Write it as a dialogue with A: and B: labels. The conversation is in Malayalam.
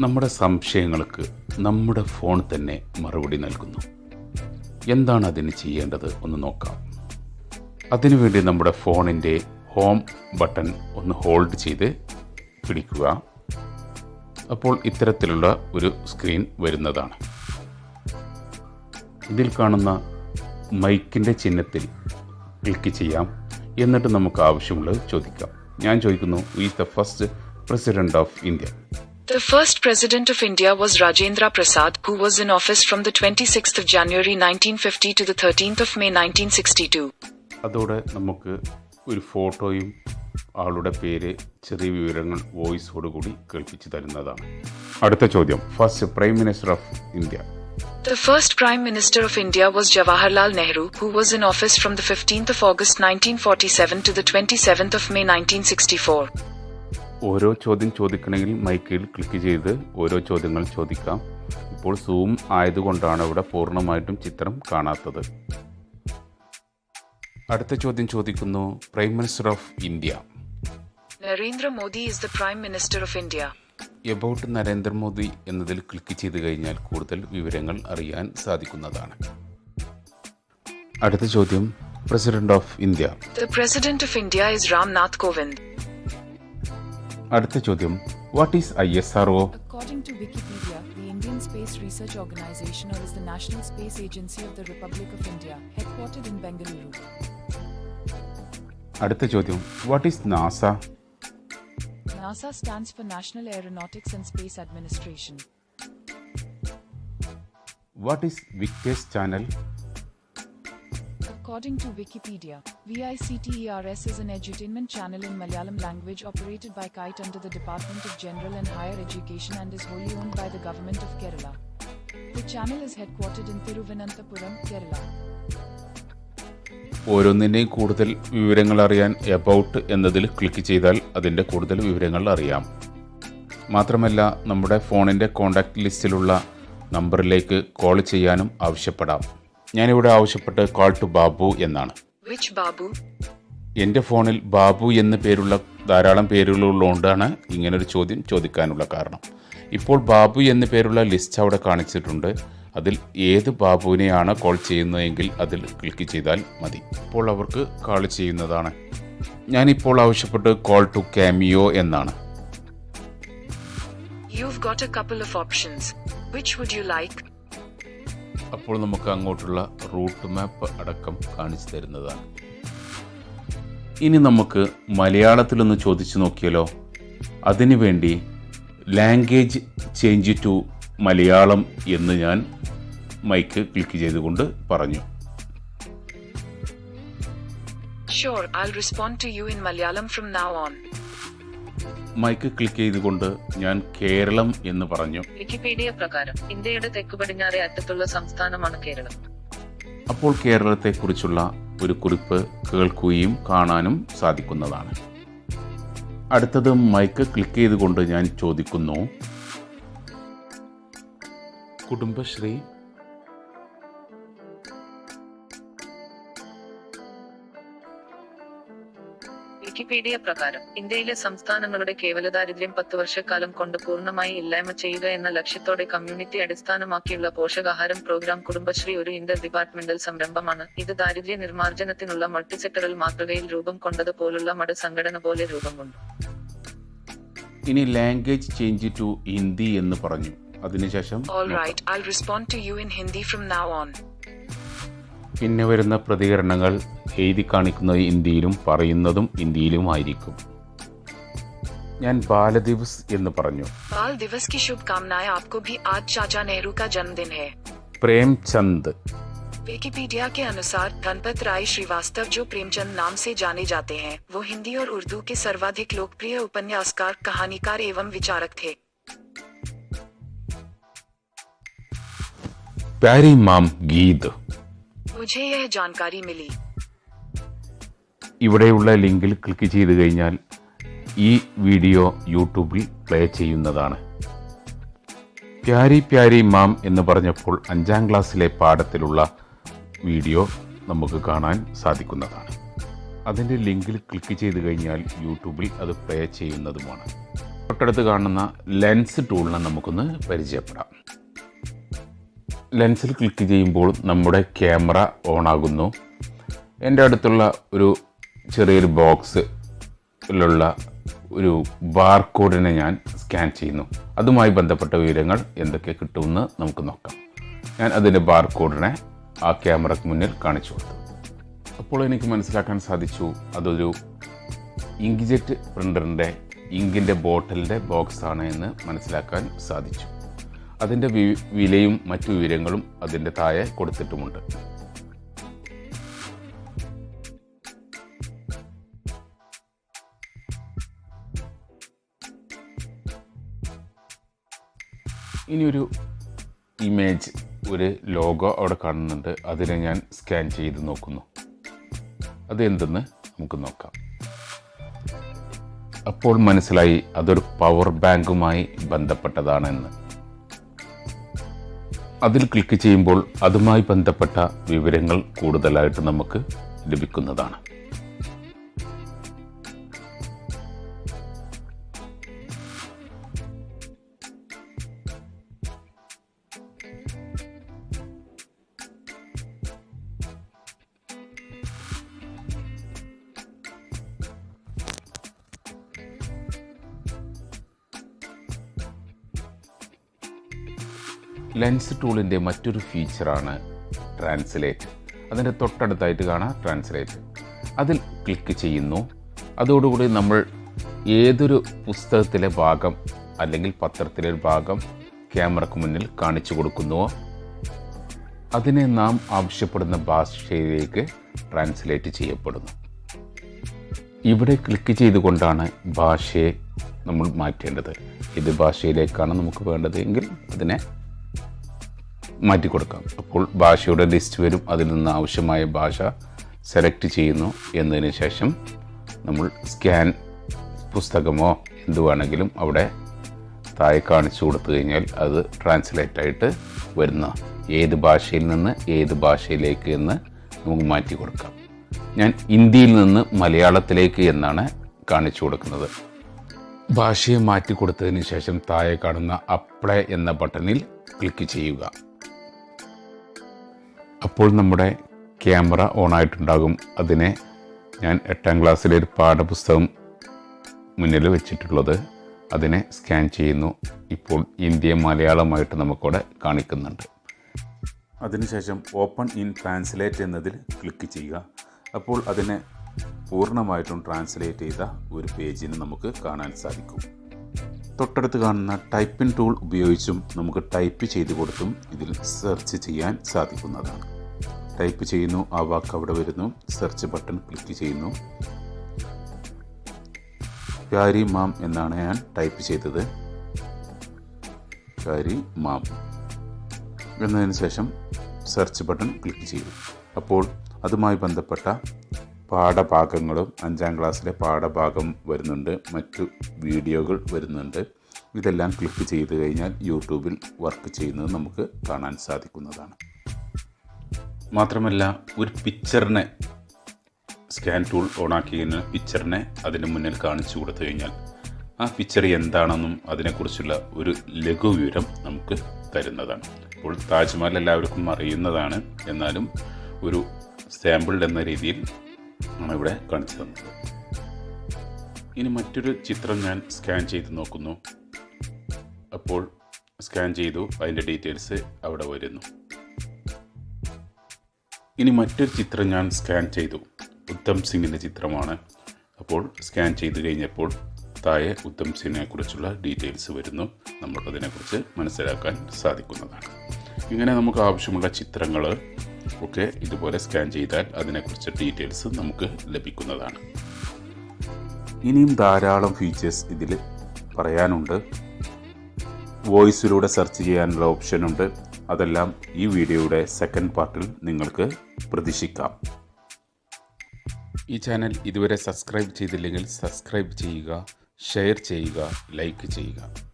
A: നമ്മുടെ സംശയങ്ങൾക്ക് നമ്മുടെ ഫോൺ തന്നെ മറുപടി നൽകുന്നു. എന്താണ് അതിന് ചെയ്യേണ്ടത് ഒന്ന് നോക്കാം. അതിനുവേണ്ടി നമ്മുടെ ഫോണിന്റെ ഹോം ബട്ടൺ ഒന്ന് ഹോൾഡ് ചെയ്ത് പിടിക്കുക. അപ്പോൾ ഇത്തരത്തിലുള്ള ഒരു സ്ക്രീൻ വരുന്നതാണ്. ഇതിൽ കാണുന്ന മൈക്കിന്റെ ചിഹ്നത്തിൽ ക്ലിക്ക് ചെയ്യാം. എന്നിട്ട് നമുക്ക് ആവശ്യമുള്ളത് ചോദിക്കാം. ഞാൻ ചോദിക്കുന്നു is the first president of India
B: The first President of India was Rajendra Prasad, who was in office from the 26th of January 1950 to the 13th of May 1962.
A: അതോടെ നമുക്ക് ഒരു ഫോട്ടോയും ആളുടെ പേര് ചെറിയ വിവരങ്ങൾ വോയിസോടുകൂടി കേൾപ്പിച്ചു തരുന്നതാണ് അടുത്ത ചോദ്യം first prime minister of India
B: The first Prime Minister of India was Jawaharlal Nehru, who was in office from the 15th of August 1947 to the 27th of May 1964.
A: ഓരോ ചോദ്യം ചോദിക്കണമെങ്കിൽ മൈക്കിൽ ക്ലിക്ക് ചെയ്ത് ഓരോ ചോദ്യങ്ങൾ ചോദിക്കാം. ഇപ്പോൾ സൂം ആയതുകൊണ്ടാണ് ഇവിടെ പൂർണമായിട്ടും ചിത്രം കാണാത്തത്. അടുത്ത ചോദ്യം ചോദിക്കുന്നു prime minister of India
B: Narendra Modi is the prime minister of India.
A: About Narendra Modi എന്നതിൽ ക്ലിക്ക് ചെയ്ത് കഴിഞ്ഞാൽ കൂടുതൽ വിവരങ്ങൾ അറിയാൻ സാധിക്കുന്നതാണ്. അടുത്ത ചോദ്യം president of India
B: the president of India is Ramnath Kovind.
A: അടുത്ത ചോദ്യം what is I S R O
C: According to Wikipedia, the Indian Space Research Organization or is the National Space Agency of the Republic of India, headquartered in Bengaluru.
A: അടുത്ത ചോദ്യം what is NASA
C: NASA stands for National Aeronautics and Space Administration.
A: What is Victers channel
C: According to Wikipedia, VICTERS is an edutainment channel in Malayalam language operated by KITE under the Department of General and Higher Education and is wholly owned by the Government of Kerala. The channel is headquartered in Thiruvananthapuram, Kerala.
A: ഓരോന്നിന്റെയും കൂടുതൽ വിവരങ്ങൾ അറിയാൻ എബൌട്ട് എന്നതിൽ ക്ലിക്ക് ചെയ്താൽ അതിന്റെ കൂടുതൽ വിവരങ്ങൾ അറിയാം മാത്രമല്ല നമ്മുടെ ഫോണിന്റെ കോൺടാക്റ്റ് ലിസ്റ്റിലുള്ള നമ്പറിലേക്ക് കോൾ ചെയ്യാനും ആവശ്യപ്പെടാം ഞാനിവിടെ ആവശ്യപ്പെട്ട് കോൾ ടു ബാബു എന്നാണ്
B: Babu?
A: എന്റെ ഫോണിൽ ബാബു എന്ന പേരുള്ള ധാരാളം പേരുകളുള്ളതുകൊണ്ടാണ് ഇങ്ങനൊരു ചോദ്യം ചോദിക്കാനുള്ള കാരണം ഇപ്പോൾ ബാബു എന്ന പേരുള്ള ലിസ്റ്റ് അവിടെ കാണിച്ചിട്ടുണ്ട് അതിൽ ഏത് ബാബുവിനെയാണ് കോൾ ചെയ്യുന്നതെങ്കിൽ അതിൽ ക്ലിക്ക് ചെയ്താൽ മതി ഇപ്പോൾ അവർക്ക് കോൾ ചെയ്യുന്നതാണ് ഞാനിപ്പോൾ ആവശ്യപ്പെട്ട് കോൾ ടു കാമിയോ എന്നാണ്
B: You've got a couple of options. Which would you like?
A: അപ്പോൾ നമുക്ക് അങ്ങോട്ടുള്ള റൂട്ട് മാപ്പ് അടക്കം കാണിച്ചു തരുന്നതാണ്. ഇനി നമുക്ക് മലയാളത്തിലൊന്ന് ചോദിച്ചു നോക്കിയാലോ? അതിനുവേണ്ടി ലാംഗ്വേജ് ചേഞ്ച് ടു മലയാളം എന്ന് ഞാൻ മൈക്ക് ക്ലിക്ക് ചെയ്തുകൊണ്ട് പറഞ്ഞു.
B: Sure, I'll respond to you in Malayalam from now on.
A: Mic click ചെയ്തുകൊണ്ട് ഞാൻ കേരളം എന്ന് പറഞ്ഞു.
D: വിക്കിപീഡിയ പ്രകാരം ഇന്ത്യയുടെ തെക്ക് പടിഞ്ഞാറേ അറ്റത്തുള്ള സംസ്ഥാനമാണ് കേരളം.
A: അപ്പോൾ കേരളത്തെക്കുറിച്ചുള്ള ഒരു കുറിപ്പ് കേൾക്കുകയും കാണാനും സാധിക്കുന്നതാണ്. അടുത്തത് മൈക്ക് ക്ലിക്ക് ചെയ്തുകൊണ്ട് ഞാൻ ചോദിക്കുന്നു. കുടുംബശ്രീ
D: വിക്കിപീഡിയ പ്രകാരം ഇന്ത്യയിലെ സംസ്ഥാനങ്ങളുടെ കേവല ദാരിദ്ര്യം പത്ത് വർഷക്കാലം കൊണ്ട് പൂർണമായി ഇല്ലായ്മ ചെയ്യുക എന്ന ലക്ഷ്യത്തോടെ കമ്മ്യൂണിറ്റി അടിസ്ഥാനമാക്കിയുള്ള പോഷകാഹാരം പ്രോഗ്രാം കുടുംബശ്രീ ഒരു ഇന്റർ ഡിപ്പാർട്ട്മെന്റൽ സംരംഭമാണ്. ഇത് ദാരിദ്ര്യ നിർമ്മാർജനത്തിനുള്ള മൾട്ടിസെക്ടറൽ മാതൃകയിൽ രൂപം കൊണ്ടത് പോലുള്ള മട സംഘടന പോലെ രൂപം കൊണ്ടു
A: ഇനി ലാംഗ്വേജ് ചേഞ്ച് ടു ഹിന്ദി എന്ന് പറഞ്ഞു. അതിനുശേഷം
B: all right I respond to you in Hindi from now on.
A: പിന്നെ വരുന്ന പ്രതികരണങ്ങൾ എഴുതി കാണിക്കുന്നത് ഹിന്ദിയിലും പറയുന്നതും ഹിന്ദിയിലുമായിരിക്കും ഞാൻ ബാലദിവസ് എന്ന് പറഞ്ഞു
B: बाल दिवस की शुभकामनाएं आपको भी आज चाचा नेहरू का जन्मदिन है
A: പ്രേംചന്ദ്
B: विकिपीडिया के अनुसार धनपत राय श्रीवास्तव जो प्रेमचंद नाम से जाने जाते हैं वो हिंदी और उर्दू के सर्वाधिक लोकप्रिय उपन्यासकार कहानीकार एवं विचारक थे
A: പ്യാരി മാം ഗീത്
B: मुझे यह जानकारी मिली
A: ഇവിടെയുള്ള ലിങ്കിൽ ക്ലിക്ക് ചെയ്ത് കഴിഞ്ഞാൽ ഈ വീഡിയോ യൂട്യൂബിൽ പ്ലേ ചെയ്യുന്നതാണ് പ്യാരി പ്യാരി മാം എന്ന് പറഞ്ഞപ്പോൾ അഞ്ചാം ക്ലാസ്സിലെ പാഠത്തിലുള്ള വീഡിയോ നമുക്ക് കാണാൻ സാധിക്കുന്നതാണ് അതിൻ്റെ ലിങ്കിൽ ക്ലിക്ക് ചെയ്ത് കഴിഞ്ഞാൽ യൂട്യൂബിൽ അത് പ്ലേ ചെയ്യുന്നതുമാണ് തൊട്ടടുത്ത് കാണുന്ന ലെൻസ് ടൂളിനെ നമുക്കൊന്ന് പരിചയപ്പെടാം ലെൻസിൽ ക്ലിക്ക് ചെയ്യുമ്പോൾ നമ്മുടെ ക്യാമറ ഓൺ ഓണാകുന്നു. എന്റെ അടുത്തുള്ള ഒരു ചെറിയൊരു ബോക്സിലുള്ള ഒരു ബാർകോഡിനെ ഞാൻ സ്കാൻ ചെയ്യുന്നു. അതുമായി ബന്ധപ്പെട്ട വിവരങ്ങൾ എന്തൊക്കെ കിട്ടുമെന്ന് നമുക്ക് നോക്കാം. ഞാൻ അതിന്റെ ബാർകോഡിനെ ആ ക്യാമറയ്ക്ക് മുന്നിൽ കാണിച്ചു കൊടുത്തു. അപ്പോൾ എനിക്ക് മനസ്സിലാക്കാൻ സാധിച്ചു അതൊരു ഇങ്ക്ജെറ്റ് പ്രിന്ററിന്റെ ഇങ്കിന്റെ ബോട്ടിലിന്റെ ബോക്സാണ് എന്ന് മനസ്സിലാക്കാൻ സാധിച്ചു. അതിന്റെ വിലയും മറ്റു വിവരങ്ങളും അതിന്റെ താഴെ കൊടുത്തിട്ടുമുണ്ട്. ഇനിയൊരു ഇമേജ് ഒരു ലോഗോ അവിടെ കാണുന്നുണ്ട്. അതിനെ ഞാൻ സ്കാൻ ചെയ്ത് നോക്കുന്നു. അതെന്തെന്ന് നമുക്ക് നോക്കാം. അപ്പോൾ മനസ്സിലായി അതൊരു പവർ ബാങ്കുമായി ബന്ധപ്പെട്ടതാണെന്ന്. അതിൽ ക്ലിക്ക് ചെയ്യുമ്പോൾ അതുമായി ബന്ധപ്പെട്ട വിവരങ്ങൾ കൂടുതലായിട്ട് നമുക്ക് ലഭിക്കുന്നതാണ്. ലെൻസ് ടൂളിന്റെ മറ്റൊരു ഫീച്ചറാണ് ട്രാൻസ്ലേറ്റ്. അതിന്റെ തൊട്ടടുത്തായിട്ട് കാണാം ട്രാൻസ്ലേറ്റ്. അതിൽ ക്ലിക്ക് ചെയ്യുന്നു. അതോടുകൂടി നമ്മൾ ഏതൊരു പുസ്തകത്തിലെ ഭാഗം അല്ലെങ്കിൽ പത്രത്തിലെ ഒരു ഭാഗം ക്യാമറയ്ക്ക് മുന്നിൽ കാണിച്ചു കൊടുക്കുന്നുവോ അതിനെ നാം ആവശ്യപ്പെടുന്ന ഭാഷയിലേക്ക് ട്രാൻസ്ലേറ്റ് ചെയ്യപ്പെടുന്നു. ഇവിടെ ക്ലിക്ക് ചെയ്തുകൊണ്ടാണ് ഭാഷയെ നമ്മൾ മാറ്റേണ്ടത്. ഏത് ഭാഷയിലേക്കാണ് നമുക്ക് വേണ്ടതെങ്കിൽ അതിനെ മാറ്റി കൊടുക്കാം അപ്പോൾ ഭാഷയുടെ ലിസ്റ്റ് വരും. അതിൽ നിന്ന് ആവശ്യമായ ഭാഷ സെലക്ട് ചെയ്യുന്നു എന്നതിന് ശേഷം നമ്മൾ സ്കാൻ പുസ്തകമോ എന്തുവാണെങ്കിലും അവിടെ താഴെ കാണിച്ചു കൊടുത്തു കഴിഞ്ഞാൽ അത് ട്രാൻസ്ലേറ്റ് ആയിട്ട് വരുന്ന ഏത് ഭാഷയിൽ നിന്ന് ഏത് ഭാഷയിലേക്ക് എന്ന് നമുക്ക് മാറ്റി കൊടുക്കാം. ഞാൻ ഇന്ത്യയിൽ നിന്ന് മലയാളത്തിലേക്ക് എന്നാണ് കാണിച്ചു കൊടുക്കുന്നത്. ഭാഷയെ മാറ്റി കൊടുത്തതിന് ശേഷം താഴെ കാണുന്ന അപ്ലൈ എന്ന ബട്ടണിൽ ക്ലിക്ക് ചെയ്യുക. അപ്പോൾ നമ്മുടെ ക്യാമറ ഓണായിട്ടുണ്ടാകും. അതിനെ ഞാൻ എട്ടാം ക്ലാസ്സിലെ ഒരു പാഠപുസ്തകം മുന്നിൽ വെച്ചിട്ടുള്ളത് അതിനെ സ്കാൻ ചെയ്യുന്നു. ഇപ്പോൾ ഇന്ത്യ മലയാളമായിട്ട് നമുക്കവിടെ കാണിക്കുന്നുണ്ട്. അതിനുശേഷം ഓപ്പൺ ഇൻ ട്രാൻസ്ലേറ്റ് എന്നതിൽ ക്ലിക്ക് ചെയ്യുക. അപ്പോൾ അതിനെ പൂർണമായിട്ടും ട്രാൻസ്ലേറ്റ് ചെയ്ത ഒരു പേജിന് നമുക്ക് കാണാൻ സാധിക്കും. തൊട്ടടുത്ത് കാണുന്ന ടൈപ്പിംഗ് ടൂൾ ഉപയോഗിച്ചും നമുക്ക് ടൈപ്പ് ചെയ്ത് കൊടുത്തും ഇതിൽ സെർച്ച് ചെയ്യാൻ സാധിക്കുന്നതാണ്. ടൈപ്പ് ചെയ്യുന്നു ആ വാക്ക് അവിടെ വരുന്നു സെർച്ച് ബട്ടൺ ക്ലിക്ക് ചെയ്യുന്നു. കാരി മാം എന്നാണ് ഞാൻ ടൈപ്പ് ചെയ്തത്. കാരി മാം. എന്നതിന് ശേഷം സെർച്ച് ബട്ടൺ ക്ലിക്ക് ചെയ്തു. അപ്പോൾ അതുമായി ബന്ധപ്പെട്ട പാഠഭാഗങ്ങളും അഞ്ചാം ക്ലാസ്സിലെ പാഠഭാഗം വരുന്നുണ്ട്. മറ്റു വീഡിയോകൾ വരുന്നുണ്ട്. ഇതെല്ലാം ക്ലിക്ക് ചെയ്ത് കഴിഞ്ഞാൽ യൂട്യൂബിൽ വർക്ക് ചെയ്യുന്നത് നമുക്ക് കാണാൻ സാധിക്കുന്നതാണ്. മാത്രമല്ല ഒരു പിക്ചറിനെ സ്കാൻ ടൂൾ ഓണാക്കി കഴിഞ്ഞാൽ പിക്ചറിനെ അതിന് മുന്നിൽ കാണിച്ചു കൊടുത്തു കഴിഞ്ഞാൽ ആ പിക്ചർ എന്താണെന്നും അതിനെക്കുറിച്ചുള്ള ഒരു ലഘു വിവരം നമുക്ക് തരുന്നതാണ്. ഇപ്പോൾ താജ്മഹൽ എല്ലാവർക്കും അറിയുന്നതാണ്. എന്നാലും ഒരു സാമ്പിൾ എന്ന രീതിയിൽ ആണ് ഇവിടെ കാണിച്ചു തന്നത്. ഇനി മറ്റൊരു ചിത്രം ഞാൻ സ്കാൻ ചെയ്ത് നോക്കുന്നു. അപ്പോൾ സ്കാൻ ചെയ്തു അതിന്റെ ഡീറ്റെയിൽസ് അവിടെ വരുന്നു. ഇനി മറ്റൊരു ചിത്രം ഞാൻ സ്കാൻ ചെയ്തു. ഉത്തം സിംഗിന്റെ ചിത്രമാണ്. അപ്പോൾ സ്കാൻ ചെയ്തു കഴിഞ്ഞപ്പോൾ താഴെ ഉത്തം സിംഗിനെ കുറിച്ചുള്ള ഡീറ്റെയിൽസ് വരുന്നു. നമുക്കതിനെക്കുറിച്ച് മനസ്സിലാക്കാൻ സാധിക്കുന്നതാണ്. ഇങ്ങനെ നമുക്ക് ആവശ്യമുള്ള ചിത്രങ്ങൾ ഒക്കെ ഇതുപോലെ സ്കാൻ ചെയ്താൽ അതിനെക്കുറിച്ച് ഡീറ്റെയിൽസ് നമുക്ക് ലഭിക്കുന്നതാണ്. ഇനിയും ധാരാളം ഫീച്ചേഴ്സ് ഇതിൽ പറയാനുണ്ട്. വോയിസിലൂടെ സെർച്ച് ചെയ്യാനുള്ള ഓപ്ഷനുണ്ട് അതെല്ലാം ഈ വീഡിയോയുടെ സെക്കൻഡ് പാർട്ടിൽ നിങ്ങൾക്ക് പ്രതീക്ഷിക്കാം. ഈ ചാനൽ ഇതുവരെ സബ്സ്ക്രൈബ് ചെയ്തില്ലെങ്കിൽ സബ്സ്ക്രൈബ് ചെയ്യുക ഷെയർ ചെയ്യുക ലൈക്ക് ചെയ്യുക.